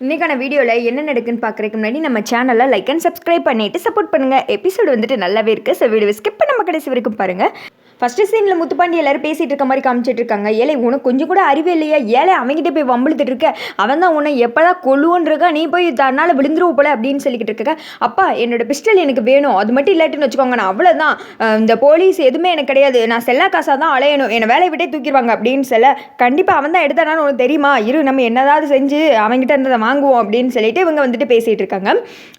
இன்றைக்கான வீடியோவில் என்ன நடக்குன்னு பார்க்குறதுக்கு முன்னாடி நம்ம சேனலை லைக் அண்ட் சப்ஸ்கிரைப் பண்ணிவிட்டு சப்போர்ட் பண்ணுங்கள் எபிசோடு வந்துட்டு நல்லாவே இருக்குது ஸோ வீடியோ ஸ்கிப் நம்ம கடைசி வரைக்கும் பாருங்கள் ஃபஸ்ட்டு சீனில் முத்துப்பாண்டி எல்லாரும் பேசிகிட்டு இருக்க மாதிரி காமிச்சிட்டு இருக்காங்க. ஏழை உனக்கு கொஞ்சம் கூட அறிவே இல்லையா? ஏழை அவங்ககிட்ட போய் வம்பிழுத்துட்டு இருக்க. அவன் தான் உன்னை எப்போதான் கொல்லுவோன்றிருக்கா நீ போய் தன்னால் விழுந்துருவோம் போல அப்படின்னு சொல்லிக்கிட்டு இருக்க. அப்பா என்னோட பிஸ்டல் எனக்கு வேணும். அது மட்டும் இல்லாட்டின்னு வச்சுக்கோங்க. நான் அவ்வளோதான் இந்த போலீஸ் எதுவுமே எனக்கு கிடையாது. நான் செல்லா காசாக தான் அலையணும். என்னை வேலையை விட்டே தூக்கிடுவாங்க அப்படின்னு சொல்ல கண்டிப்பாக அவன் தான் எடுத்தானான்னு உனக்கு தெரியுமா? இரு நம்ம என்னதாவது செஞ்சு அவங்ககிட்ட இருந்ததை வாங்குவோம் அப்படின்னு சொல்லிட்டு இவங்க வந்துட்டு பேசிகிட்டு இருக்காங்க.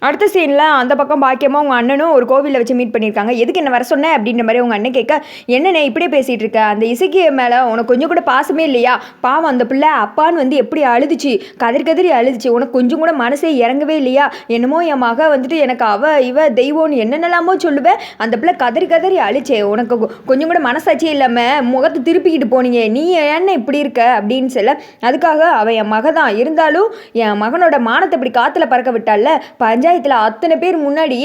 அடுத்த சீனில் அந்த பக்கம் பாக்கியமாக உங்கள் அண்ணனும் ஒரு கோவிலில் வச்சு மீட் பண்ணியிருக்காங்க. எதுக்கு என்ன வர சொன்னேன் அப்படின்ற மாதிரி உங்கள் அண்ணன் கேட்க என்னண்ணே இப்படியே பேசிகிட்டு இருக்க? அந்த இசைக்கு மேலே உனக்கு கொஞ்சம் கூட பாசமே இல்லையா? பாவம் அந்த பிள்ளை அப்பான்னு வந்து எப்படி அழுதுச்சு? கதறி கதறி அழுதுச்சு. உனக்கு கொஞ்சம் கூட மனசே இறங்கவே இல்லையா? என்னமோ என் மக வந்துட்டு எனக்கு அவ இவ தெய்வம்னு என்னென்னலாமோ சொல்லுவேன் அந்த பிள்ளை கதறி கதறி அழிச்சே. உனக்கு கொஞ்சம் கூட மனசாட்சியே இல்லாமல் முகத்தை திருப்பிக்கிட்டு போனீங்க. நீ என்ன இப்படி இருக்க? அப்படின்னு சொல்ல அதுக்காக அவன் என் மக தான். இருந்தாலும் என் மகனோட மானத்தை இப்படி காற்றுல பறக்க விட்டால பஞ்சாயத்தில் அத்தனை பேர் முன்னாடி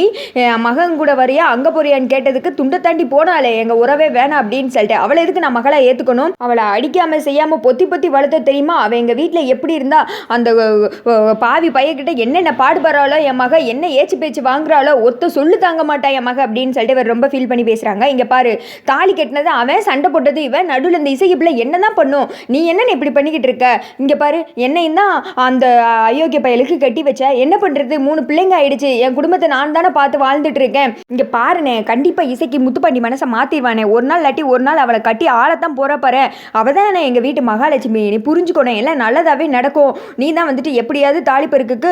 என் மகன் கூட வரையா? அங்கே போறியான்னு கேட்டதுக்கு துண்டை தாண்டி போனாலே எங்கள் உறவே வேணாம் அப்படின்னு சொல்லிட்டு அவளை எதுக்கு நான் மகளை ஏற்றுக்கணும் அவளை அடிக்காமல் செய்யாமல் பொத்தி பொத்தி வளர்த்த தெரியுமா? அவள் எங்கள் வீட்டில் எப்படி இருந்தா அந்த பாவி பையன்கிட்ட என்னென்ன பாடுபடுறாளோ என் மக என்ன ஏச்சு பேச்சு வாங்குறாளோ ஒத்த சொல்லு தாங்க மாட்டா என் மக அப்படின்னு சொல்லிட்டு இவர் ரொம்ப ஃபீல் பண்ணி பேசுகிறாங்க இங்கே பாரு தாலி கட்டினது அவன் சண்டை போட்டது இவன் நடுவில் இந்த இசைக்கு பிள்ளை என்ன தான் பண்ணும்? நீ என்ன இப்படி பண்ணிக்கிட்டு இருக்க? இங்கே பாரு என்னையும் தான் அந்த அயோக்கிய பயலுக்கு கட்டி வச்ச. என்ன பண்ணுறது மூணு பிள்ளைங்க ஆயிடுச்சு. என் குடும்பத்தை நான் தானே பார்த்து வாழ்ந்துட்டு இருக்கேன். இங்கே பாருனே கண்டிப்பாக இசைக்கு முத்துப்பாண்டி மனசை மாற்றிடுவானே ஒரு நாள் இல்லாட்டி ஒரு நாள் அவளை கட்டி ஆளத்தான் போகிறப்பாரு அவள் தான் எங்கள் வீட்டு மகாலட்சுமி. நீ புரிஞ்சுக்கணும் எல்லாம் நல்லதாகவே நடக்கும். நீ தான் வந்துட்டு எப்படியாவது தாலிப்பெருக்குக்கு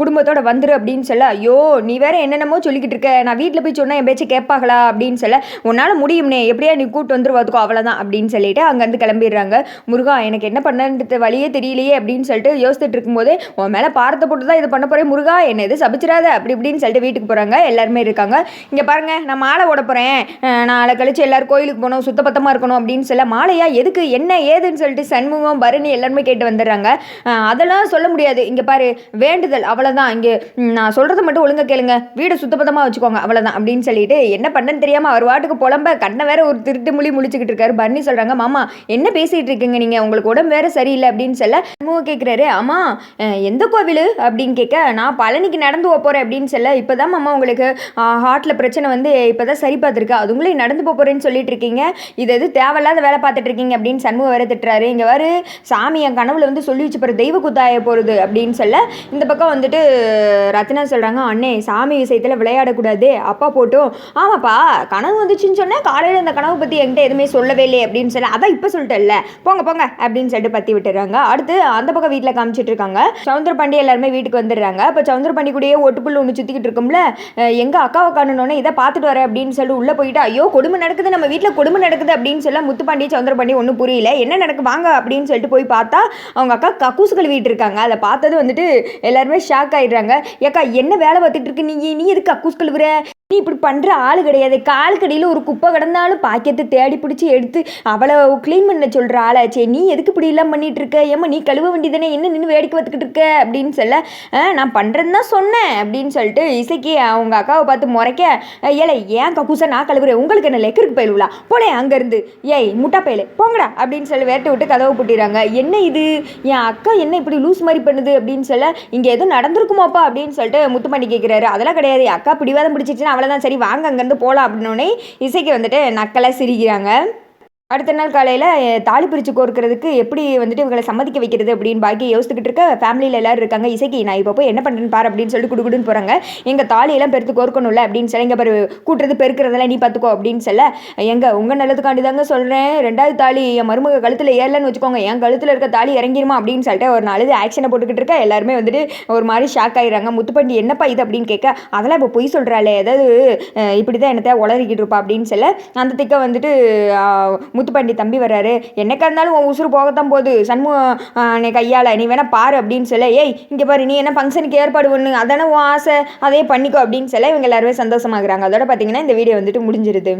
குடும்பத்தோட வந்துரு அப்படின்னு சொல்ல ஐயோ நீ வேற என்னென்னமோ சொல்லிக்கிட்டு இருக்க. நான் வீட்டில் போய் சொன்னால் என் பேச்சு கேட்பாங்களா? அப்படின்னு சொல்ல உன்னால் முடியும்னே. எப்படியா நீ கூட்டு வந்துருவாதுக்கோ அவ்வளோதான் அப்படின்னு சொல்லிட்டு அங்கேருந்து கிளம்பிடுறாங்க. முருகா எனக்கு என்ன பண்ணுறது வழியே தெரியலையே. அப்படின்னு சொல்லிட்டு யோசிச்சுட்டு இருக்கும்போது உன் மேலே பாரத்தை போட்டு தான் இது பண்ண போகிறேன் முருகா. என்ன இது சபிச்சிடாத. அப்படி இப்படின்னு சொல்லிட்டு வீட்டுக்கு போகிறாங்க எல்லாருமே இருக்காங்க. இங்கே பாருங்க நான் மாலை ஓட போகிறேன் நாளை கழிச்சு எல்லாரும் கோயிலுக்கு போகணும் சுத்தபத்தமாக இருக்கணும் அப்படின்னு சொல்ல மாலையா எதுக்கு என்ன ஏதுன்னு சொல்லிட்டு சண்முகம் பரணி எல்லாருமே கேட்டு வந்துடுறாங்க. அதெல்லாம் சொல்ல முடியாது. இங்கே பாரு வேண்டுதல் அவ்வளோதான் இங்கே நான் சொல்கிறத மட்டும் ஒழுங்காக கேளுங்க. வீடு சுத்தபத்தமாக வச்சுக்கோங்க அவ்வளோதான் அப்படின்னு சொல்லிட்டு என்ன பண்ணன்னு தெரியாமல் அவர் வாட்டுக்கு புலம்ப கண்ணை வேற ஒரு திருட்டு மொழி முழிச்சுக்கிட்டு இருக்காரு. பரணி சொல்கிறாங்க மாமா என்ன பேசிகிட்டு இருக்கீங்க நீங்கள் உங்களுக்கு உடம்பு வேற சரியில்லை. அப்படின்னு சொல்ல சண்முகம் கேட்குறாரு அம்மா எந்த கோவில்? அப்படின்னு கேட்க நான் பழனிக்கு நடந்து போகிறேன் அப்படின்னு சொல்ல இப்போ தான் மாமா உங்களுக்கு ஹார்ட்டில் பிரச்சனை வந்து இப்போ தான் சரி பார்த்துருக்கு. அதுங்களே நடந்து போக போகிறேன்னு சொல்லிட்டு இருக்கீங்க இது எது தேவையில்லாத வேலை பார்த்துட்டு இருக்கீங்க அப்படின்னு சண்முகம் வேற திட்டுறாரு. இங்கே வரு சாமி என் கனவுல வந்து சொல்லி வச்சு போகிற தெய்வ குத்தாய போகிறது அப்படின்னு சொல்ல இந்த பக்கம் வந்துட்டு ரத்னா சொல்கிறாங்க அண்ணே சாமி விஷயத்தில் விளையாடக்கூடாது. அப்பா போட்டும். ஆமாப்பா கனவு வந்துச்சுன்னு சொன்னால் காலையில் அந்த கனவு பற்றி என்கிட்ட எதுவுமே சொல்லவே இல்லை அப்படின்னு சொல்ல அதான் இப்போ சொல்லிட்டேன்ல. போங்க போங்க. அப்படின்னு சொல்லிட்டு பற்றி விட்டுறாங்க. அடுத்து அந்த பக்கம் வீட்டில் காமிச்சிட்டு இருக்காங்க சவுந்தர பாண்டி எல்லாருமே வீட்டுக்கு வந்துடுறாங்க. இப்போ சவுந்தர பாண்டி கூடயே ஒட்டுப்புள்ள ஒன்று சுற்றிக்கிட்டு இருக்கும்ல எங்கள் அக்காவை காணணுன்னே இதை பார்த்துட்டு வரேன். அப்படின்னு சொல்லி உள்ளே போயிட்டு ஐயோ கொடுமை நடக்குது நம்ம வீட்டில் கொடுமை நடக்குது அப்படின்னு சொல்ல முத்துப்பாண்டி சவுந்தரபாண்டி ஒன்றும் புரியல. என்ன நடக்கு வாங்க அப்படின்னு சொல்லிட்டு போய் பார்த்தா அவங்க அக்கா கக்கூசு கழுவிட்டு இருக்காங்க அதை பார்த்தது வந்துட்டு எல்லாருமே ஷாக் ஆயிடுறாங்க. ஏக்கா என்ன வேலை பார்த்துட்டு இருக்கு? நீ நீ எதுக்கு கக்கூஸ் கழுவுற நீ இப்படி பண்ணுற ஆள் கிடையாது. கால்கடியில் ஒரு குப்பை கிடந்தாலும் பாக்கெட்டு தேடி பிடிச்சி எடுத்து அவளை க்ளீன் பண்ண சொல்கிற ஆளாச்சே நீ எதுக்கு இப்படி எல்லாம் பண்ணிட்டு இருக்க? ஏம்மா நீ கழுவ வேண்டியதானே என்ன நின்று வேடிக்கை பார்த்துக்கிட்டு இருக்க? அப்படின்னு சொல்ல "ஆ, நான் பண்ணுறேன்னு தான் சொன்னேன். அப்படின்னு சொல்லிட்டு இசைக்கு அவங்க அக்காவை பார்த்து முறைக்க ஏழை ஏன் கக்கூசா நான் கழுவுறேன்? உங்களுக்கு என்ன லெக்கருக்கு பயிலுவலா போலே அங்கேருந்து. ஏய் முட்டா பயலே போங்கடா. அப்படின்னு சொல்லி வேட்டை விட்டு கதவை போட்டிடுறாங்க. என்ன இது? என் அக்கா என்ன இப்படி லூஸ் மாதிரி பண்ணுது? அப்படின்னு சொல்ல இங்கே எதுவும் நடந்திருக்குமாப்பா. அப்படின்னு சொல்லிட்டு முத்துப்பாண்டி கேட்குறாரு அதெல்லாம் கிடையாது. அக்கா பிடிவாதம் பிடிச்சிச்சுன்னா அவ்வளோதான் சரி வாங்க அங்கேருந்து போகலாம் அப்படின்னோடனே இசைக்கு வந்துட்டு நக்கலாக சிரிக்கிறாங்க. அடுத்த நாள் காலையில் தாலி பிரித்து கோர்க்கிறதுக்கு எப்படி வந்துட்டு இவங்களை சம்மதிக்க வைக்கிறது அப்படின்னு பாக்கி யோசிச்சுக்கிட்டு இருக்க ஃபேமிலியில் எல்லாரும் இருக்காங்க. இசைக்கு நான் இப்போ போய் என்ன பண்ணுறேன்னு பாரு அப்படின்னு சொல்லிட்டு குடுகுடுன்னு போகிறாங்க எங்கள் தாலியெல்லாம் பெருத்து கோர்க்கணும்ல அப்படின்னு சொல்லி இங்கே பாரு கூட்டுறது பெருக்கிறதெல்லாம் நீ பார்த்துக்கோ அப்படின்னு சொல்ல எங்கள் உங்கள் நல்லதுக்காண்டி தாங்க சொல்கிறேன் ரெண்டாவது தாலி என் மருமக கழுத்தில் ஏறலன்னு வச்சுக்கோங்க. என் கழுத்தில் இருக்க தாலி இறங்கிருமா அப்படின்னு சொல்லிட்டு ஒரு நாலு ஆக்ஷனை போட்டுக்கிட்டு இருக்க. எல்லாருமே வந்துட்டு ஒரு மாதிரி ஷாக் ஆகிடுறாங்க முத்துப்பண்டி என்னப்பா இது? அப்படின்னு கேட்க அதெல்லாம் இப்போ பொய் சொல்கிறாளே ஏதாவது இப்படி தான் என்னத்தை உளறிக்கிட்டு இருப்பா அப்படின்னு சொல்ல அந்த திக்க வந்துட்டு முத்துப்பாண்டி தம்பி வர்றாரு. என்னைக்கா இருந்தாலும் உன் உசுறு போகத்தான் போகுது. சண்முகம் நீ கையால் நீ வேணால் பாரு அப்படின்னு சொல்ல ஏய் இங்கே பாரு நீ என்ன ஃபங்க்ஷனுக்கு ஏற்பாடு பண்ணு. அதானே உன் ஆசை. அதே பண்ணிக்கோ அப்படின்னு சொல்ல இவங்க எல்லாருமே சந்தோஷமாகறாங்க. அதோட பார்த்தீங்கன்னா இந்த வீடியோ வந்துட்டு முடிஞ்சிருது.